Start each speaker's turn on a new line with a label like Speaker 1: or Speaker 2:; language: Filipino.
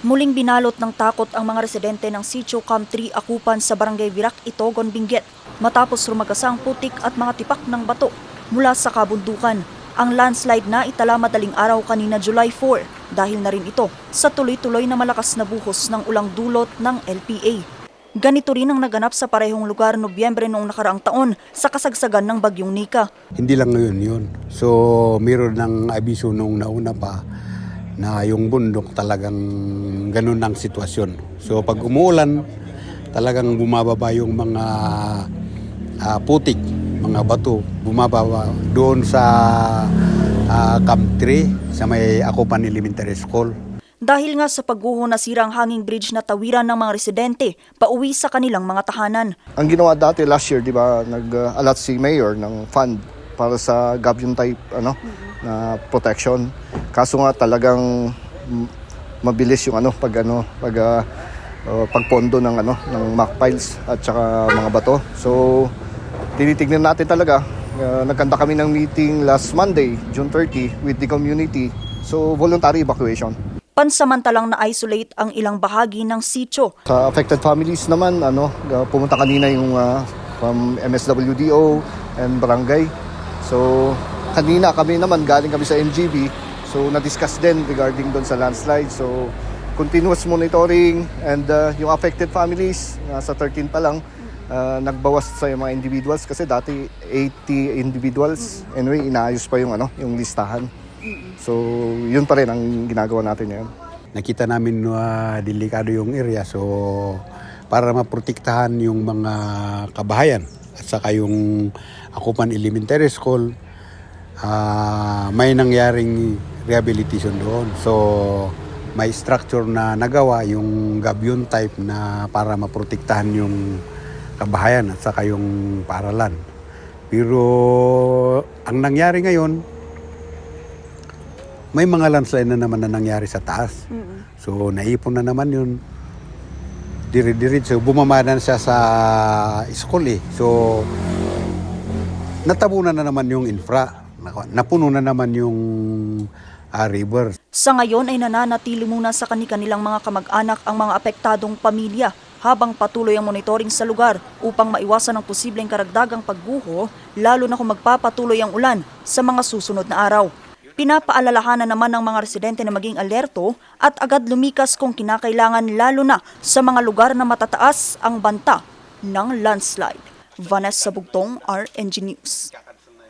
Speaker 1: Muling binalot ng takot ang mga residente ng Sitio Camp 3 Akupan sa Barangay Virac, Itogon, Benguet matapos rumagasang putik at mga tipak ng bato mula sa kabundukan. Ang landslide na itala madaling araw kanina July 4 dahil na rin ito sa tuloy-tuloy na malakas na buhos ng ulang dulot ng LPA. Ganito rin ang naganap sa parehong lugar Nobyembre noong nakaraang taon sa kasagsagan ng Bagyong Nika.
Speaker 2: Hindi lang ngayon yun. So, mayroon ng abiso nung nauna pa na yung bundok talagang ganun ang sitwasyon. So, pag umuulan, talagang bumababa yung mga ah, putik, mga bato, bumababa doon sa uh, Camp 3 sa may Akupan Elementary School.
Speaker 1: Dahil nga sa pagguho nasira ang hanging bridge na tawiran ng mga residente pauwi sa kanilang mga tahanan.
Speaker 3: Ang ginawa dati last year, di ba, nag-allot si Mayor ng fund para sa gabion type ano na protection. Kaso nga talagang mabilis yung ano pag ano pag ah, uh, pagpondo ng ano ng mock piles at saka mga bato. So tinitignan natin talaga. Uh, nagkanda kami ng meeting last Monday, June 30 with the community. So voluntary evacuation.
Speaker 1: Pansamantalang na-isolate ang ilang bahagi ng sitio.
Speaker 3: Sa affected families naman, ano, uh, pumunta kanina yung uh, from MSWDO and barangay. So, kanina kami naman, galing kami sa NGB. So, na-discuss din regarding doon sa landslide. So, continuous monitoring and uh, yung affected families, nasa 13 pa lang, uh, nagbawas sa mga individuals kasi dati 80 individuals. Anyway, inaayos pa yung ano, yung listahan. So, yun pa rin ang ginagawa natin ngayon.
Speaker 2: Nakita namin na delikado yung area so para maprotektahan yung mga kabahayan at saka yung Akupan Elementary School ah, may nangyaring rehabilitation doon. So may structure na nagawa yung gabion type na para maprotektahan yung kabahayan at saka yung paaralan. Pero ang nangyari ngayon, may mga landslide na naman na nangyari sa taas. So naipon na naman yun. Diri-dirit. So bumama na siya sa school eh. So natabunan na naman yung infra. Napuno na naman yung ah, river.
Speaker 1: Sa ngayon ay nananatili muna sa kanilang mga kamag-anak ang mga apektadong pamilya habang patuloy ang monitoring sa lugar upang maiwasan ang posibleng karagdagang pagguho lalo na kung magpapatuloy ang ulan sa mga susunod na araw. Pinapaalalahanan naman ng mga residente na maging alerto at agad lumikas kung kinakailangan lalo na sa mga lugar na matataas ang banta ng landslide. Vanessa Bugtong, RNG News.